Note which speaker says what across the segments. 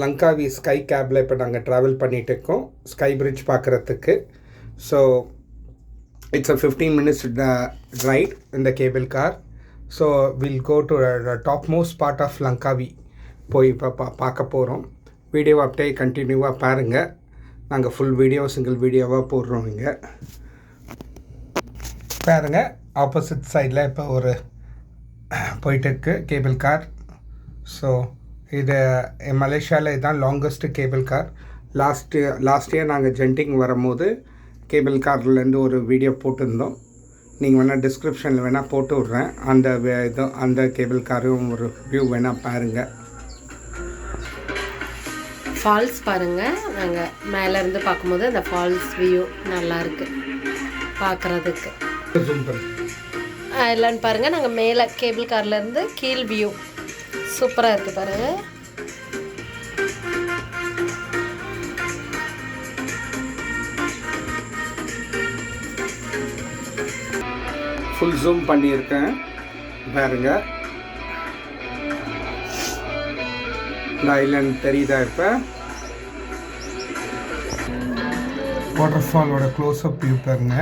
Speaker 1: Langkawi sky கேபில் இப்போ நாங்கள் ட்ராவல் பண்ணிகிட்டு இருக்கோம் ஸ்கை பிரிட்ஜ் பார்க்குறதுக்கு so it's a fifteen minutes right இந்த cable car so will go to topmost part of Langkawi போய் இப்போ பா பார்க்க போகிறோம் வீடியோ அப்படியே கண்டினியூவாக பாருங்கள் நாங்கள் ஃபுல் வீடியோ சிங்கிள் வீடியோவாக போடுறோம் இங்கே. பாருங்கள் ஆப்போசிட் சைடில் இப்போ ஒரு போயிட்டு இருக்கு கேபிள் கார் ஸோ இது மலேசியாவில் இதுதான் longest cable car last last year நாங்கள் ஜென்டிங் வரும்போது கேபிள் கார்லேருந்து ஒரு வீடியோ போட்டிருந்தோம். நீங்கள் வேணால் டிஸ்கிரிப்ஷனில் வேணால் போட்டு விட்றேன். அந்த வே- இது அந்த கேபிள் காரும் ஒரு வியூ வேணால் பாருங்கள்
Speaker 2: ஃபால்ஸ் பாருங்க. நாங்கள் மேலே இருந்து பார்க்கும்போது அந்த ஃபால்ஸ் வியூ நல்லா இருக்கு. பார்க்குறதுக்கு.
Speaker 1: ஜூம் பண்ணு.
Speaker 2: இல்லைன்னு பாருங்க. நாங்கள் மேலே கேபிள் கார்ல இருந்து கீழ் வியூ சூப்பராக இருக்கு பாரு.
Speaker 1: ஃபுல் ஜூம் பண்ணியிருக்கேன். பாருங்க. இந்த ஐலாண்ட் தெரியுதா இப்போ? வாட்டர் ஃபாலோட க்ளோஸ்அப் வியூ பாருங்க.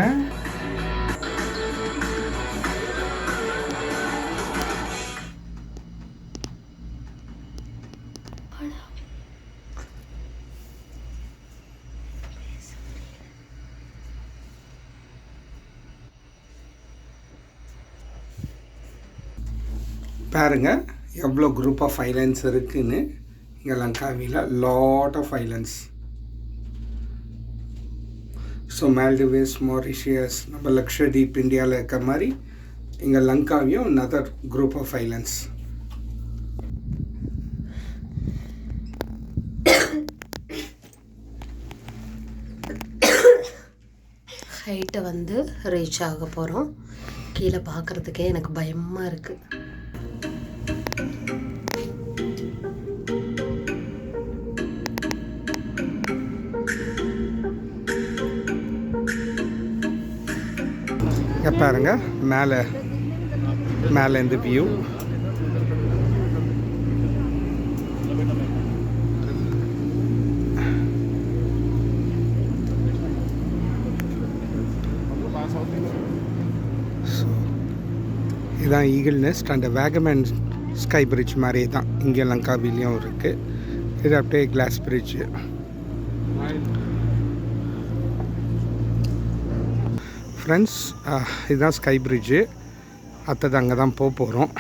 Speaker 1: பாருங்க எவ்வளோ குரூப் ஆஃப் ஐலண்ட்ஸ் இருக்குன்னு இங்கே லங்காவியில் lot of islands so Maldives Mauritius நம்ம லக்ஷதீப் இந்தியாவில் இருக்க மாதிரி இங்கே லங்காவியும் நதர் குரூப் ஆஃப் ஐலண்ட்ஸ்
Speaker 2: ஹைட்டை வந்து ரீச் ஆக போகிறோம் கீழே பார்க்குறதுக்கே எனக்கு பயமாக
Speaker 1: இருக்குது பாருங்க மேலே மேலே வியூ இதுதான் ஈகிள் நெஸ்ட் அந்த வேகமேன் ஸ்கை பிரிட்ஜ் மாதிரி தான். இங்கே லங்காவிலையும் இருக்குது இது அப்படியே கிளாஸ் பிரிட்ஜு ஃப்ரெண்ட்ஸ் இதுதான் ஸ்கை பிரிட்ஜு அடுத்தது அங்கே தான் போக போகிறோம்